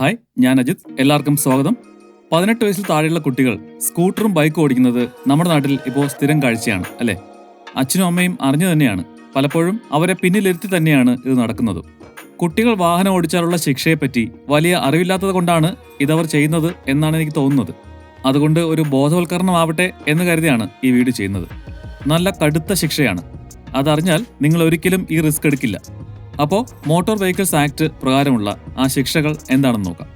Hi ഞാൻ അജിത്. എല്ലാവർക്കും സ്വാഗതം. പതിനെട്ട് വയസ്സിൽ താഴെയുള്ള കുട്ടികൾ സ്കൂട്ടറും ബൈക്കും ഓടിക്കുന്നത് നമ്മുടെ നാട്ടിൽ ഇപ്പോൾ സ്ഥിരം കാഴ്ചയാണ് അല്ലേ? അച്ഛനും അമ്മയും അറിഞ്ഞു തന്നെയാണ്. പലപ്പോഴും അവരെ പിന്നിലിരുത്തി തന്നെയാണ് ഇത് നടക്കുന്നത്. കുട്ടികൾ വാഹനം ഓടിച്ചാലുള്ള ശിക്ഷയെപ്പറ്റി വലിയ അറിവില്ലാത്തത് കൊണ്ടാണ് ഇതവർ ചെയ്യുന്നത് എന്നാണ് എനിക്ക് തോന്നുന്നത്. അതുകൊണ്ട് ഒരു ബോധവൽക്കരണമാവട്ടെ എന്ന് കരുതിയാണ് ഈ വീഡിയോ ചെയ്യുന്നത്. നല്ല കടുത്ത ശിക്ഷയാണ്. അതറിഞ്ഞാൽ നിങ്ങൾ ഒരിക്കലും ഈ റിസ്ക് എടുക്കില്ല. അപ്പോൾ മോട്ടോർ വെഹിക്കിൾസ് ആക്ട് പ്രകാരമുള്ള ആ ശിക്ഷകൾ എന്താണെന്ന് നോക്കാം.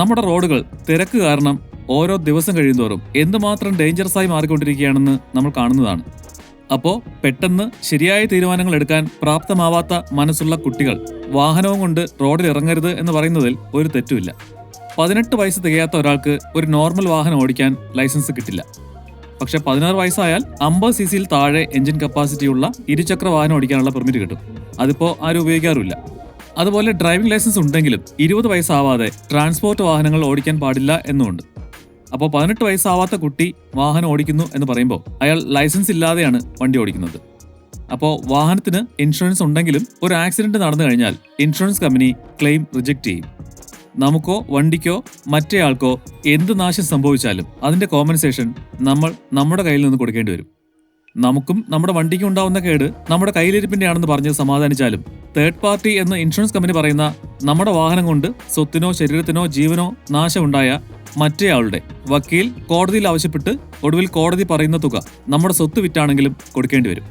നമ്മുടെ റോഡുകൾ തിരക്ക് കാരണം ഓരോ ദിവസം കഴിയുന്തോറും എന്തുമാത്രം ഡേഞ്ചറസ് ആയി മാറിക്കൊണ്ടിരിക്കുകയാണെന്ന് നമ്മൾ കാണുന്നതാണ്. അപ്പോൾ പെട്ടെന്ന് ശരിയായ തീരുമാനങ്ങൾ എടുക്കാൻ പ്രാപ്തമാവാത്ത മനസ്സുള്ള കുട്ടികൾ വാഹനവും കൊണ്ട് റോഡിൽ ഇറങ്ങരുത് എന്ന് പറയുന്നതിൽ ഒരു തെറ്റുമില്ല. പതിനെട്ട് വയസ്സ് തികയാത്ത ഒരാൾക്ക് ഒരു നോർമൽ വാഹനം ഓടിക്കാൻ ലൈസൻസ് കിട്ടില്ല. പക്ഷെ പതിനാറ് വയസ്സായാൽ അമ്പത് സി സിയിൽ താഴെ എഞ്ചിൻ കപ്പാസിറ്റി ഉള്ള ഇരുചക്ര വാഹനം ഓടിക്കാനുള്ള പെർമിറ്റ് കിട്ടും. അതിപ്പോ ആരും ഉപയോഗിക്കാറില്ല അതുപോലെ ഡ്രൈവിംഗ് ലൈസൻസ് ഉണ്ടെങ്കിലും ഇരുപത് വയസ്സാവാതെ ട്രാൻസ്പോർട്ട് വാഹനങ്ങൾ ഓടിക്കാൻ പാടില്ല എന്നുമുണ്ട്. അപ്പോൾ പതിനെട്ട് വയസ്സാവാത്ത കുട്ടി വാഹനം ഓടിക്കുന്നു എന്ന് പറയുമ്പോൾ അയാൾ ലൈസൻസ് ഇല്ലാതെയാണ് വണ്ടി ഓടിക്കുന്നത്. അപ്പോൾ വാഹനത്തിന് ഇൻഷുറൻസ് ഉണ്ടെങ്കിലും ഒരു ആക്സിഡന്റ് നടന്നു കഴിഞ്ഞാൽ ഇൻഷുറൻസ് കമ്പനി ക്ലെയിം റിജക്റ്റ് ചെയ്യും. നമുക്കോ വണ്ടിക്കോ മറ്റേയാൾക്കോ എന്ത് നാശം സംഭവിച്ചാലും അതിന്റെ കോമ്പൻസേഷൻ നമ്മൾ നമ്മുടെ കയ്യിൽ നിന്ന് കൊടുക്കേണ്ടി വരും. നമുക്കും നമ്മുടെ വണ്ടിക്കും ഉണ്ടാവുന്ന കേട് നമ്മുടെ കയ്യിലിരിപ്പിന്റെ ആണെന്ന് പറഞ്ഞ് സമാധാനിച്ചാലും തേർഡ് പാർട്ടി എന്ന ഇൻഷുറൻസ് കമ്പനി പറയുന്ന നമ്മുടെ വാഹനം കൊണ്ട് സ്വത്തിനോ ശരീരത്തിനോ ജീവനോ നാശമുണ്ടായ മറ്റേയാളുടെ വക്കീൽ കോടതിയിൽ ആവശ്യപ്പെട്ട് ഒടുവിൽ കോടതി പറയുന്ന തുക നമ്മുടെ സ്വത്ത് വിറ്റാണെങ്കിലും കൊടുക്കേണ്ടി വരും.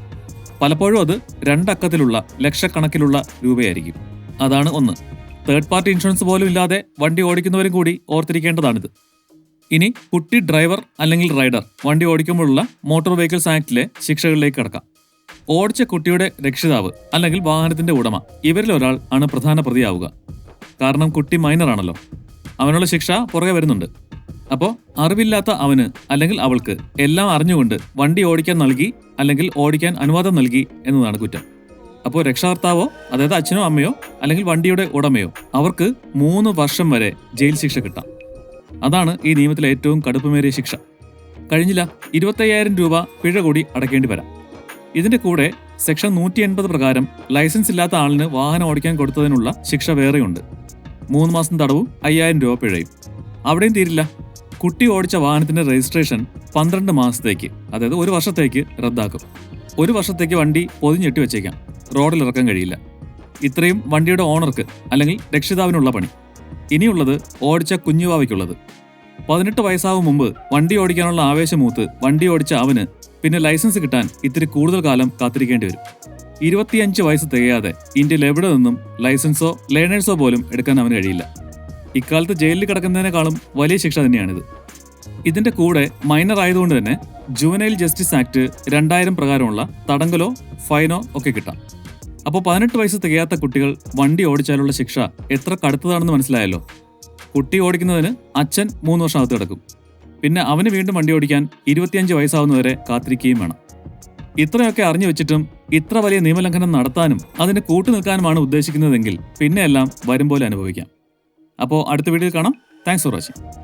പലപ്പോഴും അത് രണ്ടക്കത്തിലുള്ള ലക്ഷക്കണക്കിലുള്ള രൂപയായിരിക്കും. അതാണ് ഒന്ന്. തേർഡ് പാർട്ടി ഇൻഷുറൻസ് പോലും ഇല്ലാതെ വണ്ടി ഓടിക്കുന്നവരും കൂടി ഓർത്തിരിക്കേണ്ടതാണിത്. ഇനി കുട്ടി ഡ്രൈവർ അല്ലെങ്കിൽ റൈഡർ വണ്ടി ഓടിക്കുമ്പോഴുള്ള മോട്ടോർ വെഹിക്കിൾസ് ആക്ടിലെ ശിക്ഷകളിലേക്ക് കടക്കാം. ഓടിച്ച കുട്ടിയുടെ രക്ഷിതാവ് അല്ലെങ്കിൽ വാഹനത്തിന്റെ ഉടമ ഇവരിൽ ഒരാൾ ആണ് പ്രധാന പ്രതിയാവുക. കാരണം കുട്ടി മൈനറാണല്ലോ അവനുള്ള ശിക്ഷ പുറകെ വരുന്നുണ്ട്. അപ്പോൾ അറിവില്ലാത്ത അവന് അല്ലെങ്കിൽ അവൾക്ക് എല്ലാം അറിഞ്ഞുകൊണ്ട് വണ്ടി ഓടിക്കാൻ നൽകി അല്ലെങ്കിൽ ഓടിക്കാൻ അനുവാദം നൽകി എന്നതാണ് കുറ്റം. അപ്പോൾ രക്ഷകർത്താവോ അതായത് അച്ഛനോ അമ്മയോ അല്ലെങ്കിൽ വണ്ടിയുടെ ഉടമയോ അവർക്ക് മൂന്ന് വർഷം വരെ ജയിൽ ശിക്ഷ കിട്ടാം. അതാണ് ഈ നിയമത്തിലെ ഏറ്റവും കടുപ്പമേറിയ ശിക്ഷ. കഴിഞ്ഞില്ല ഇരുപത്തയ്യായിരം രൂപ പിഴ കൂടി അടക്കേണ്ടി വരാം. ഇതിന്റെ കൂടെ സെക്ഷൻ നൂറ്റി എൺപത് പ്രകാരം ലൈസൻസ് ഇല്ലാത്ത ആളിന് വാഹനം ഓടിക്കാൻ കൊടുത്തതിനുള്ള ശിക്ഷ വേറെയുണ്ട്. മൂന്ന് മാസം തടവും അയ്യായിരം രൂപ പിഴയും. അവിടെയും തീരില്ല. കുട്ടി ഓടിച്ച വാഹനത്തിന്റെ രജിസ്ട്രേഷൻ പന്ത്രണ്ട് മാസത്തേക്ക് അതായത് ഒരു വർഷത്തേക്ക് റദ്ദാക്കും. ഒരു വർഷത്തേക്ക് വണ്ടി പൊതിഞ്ഞെട്ടി വെച്ചേക്കാം. റോഡിൽ ഇറക്കാൻ കഴിയില്ല. ഇത്രയും വണ്ടിയുടെ ഓണർക്ക് അല്ലെങ്കിൽ രക്ഷിതാവിനുള്ള പണി. ഇനിയുള്ളത് ഓടിച്ച കുഞ്ഞുവാവയ്ക്കുള്ളത്. പതിനെട്ട് വയസ്സാവും മുമ്പ് വണ്ടി ഓടിക്കാനുള്ള ആവേശമൂത്ത് വണ്ടി ഓടിച്ച അവന് പിന്നെ ലൈസൻസ് കിട്ടാൻ ഇത്തിരി കൂടുതൽ കാലം കാത്തിരിക്കേണ്ടി വരും. ഇരുപത്തിയഞ്ച് വയസ്സ് തികയാതെ ഇന്ത്യയിൽ എവിടെ നിന്നും ലൈസൻസോ ലേണേഴ്സോ പോലും എടുക്കാൻ അവന് കഴിയില്ല. ഇക്കാലത്ത് ജയിലിൽ കിടക്കുന്നതിനേക്കാളും വലിയ ശിക്ഷ തന്നെയാണിത്. ഇതിന്റെ കൂടെ മൈനർ ആയതുകൊണ്ട് തന്നെ ജുവനൈൽ ജസ്റ്റിസ് ആക്ട് രണ്ടായിരം പ്രകാരമുള്ള തടങ്കലോ ഫൈനോ ഒക്കെ കിട്ടാം. അപ്പോൾ പതിനെട്ട് വയസ്സ് തികയാത്ത കുട്ടികൾ വണ്ടി ഓടിച്ചാലുള്ള ശിക്ഷ എത്ര കടുത്തതാണെന്ന് മനസ്സിലായല്ലോ? കുട്ടി ഓടിക്കുന്നതിന് അച്ഛൻ മൂന്ന് വർഷം അകത്ത് കിടക്കും. പിന്നെ അവന് വീണ്ടും വണ്ടി ഓടിക്കാൻ ഇരുപത്തിയഞ്ച് വയസ്സാവുന്നവരെ കാത്തിരിക്കുകയും വേണം. ഇത്രയൊക്കെ അറിഞ്ഞു വെച്ചിട്ടും ഇത്ര വലിയ നിയമലംഘനം നടത്താനും അതിന് കൂട്ടുനിൽക്കാനുമാണ് ഉദ്ദേശിക്കുന്നതെങ്കിൽ പിന്നെയെല്ലാം വരും പോലെ അനുഭവിക്കാം. അപ്പോൾ അടുത്ത വീഡിയോയിൽ കാണാം. Thanks for watching